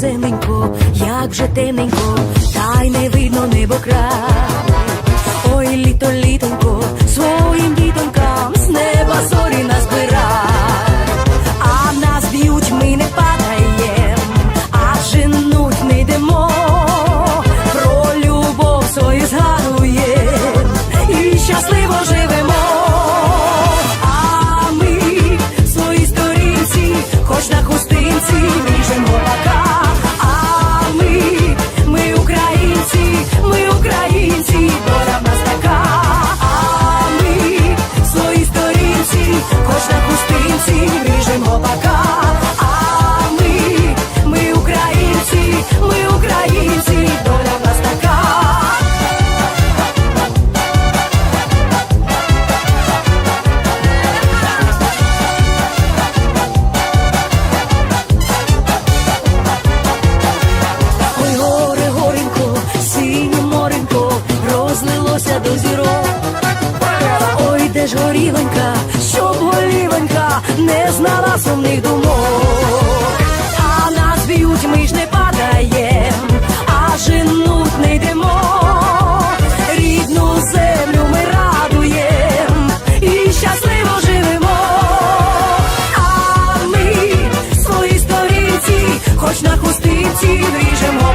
зименько, як же темненько, та й не видно небо край. Ой, літо-літенько. ж горіленька, щоб голівенька не знала сумних думок, а нас б'ють, ми ж не падаєм, а женуть не йдемо, рідну землю ми радуємо і щасливо живемо, а ми свої сторінці, хоч на хустиці вріжемо.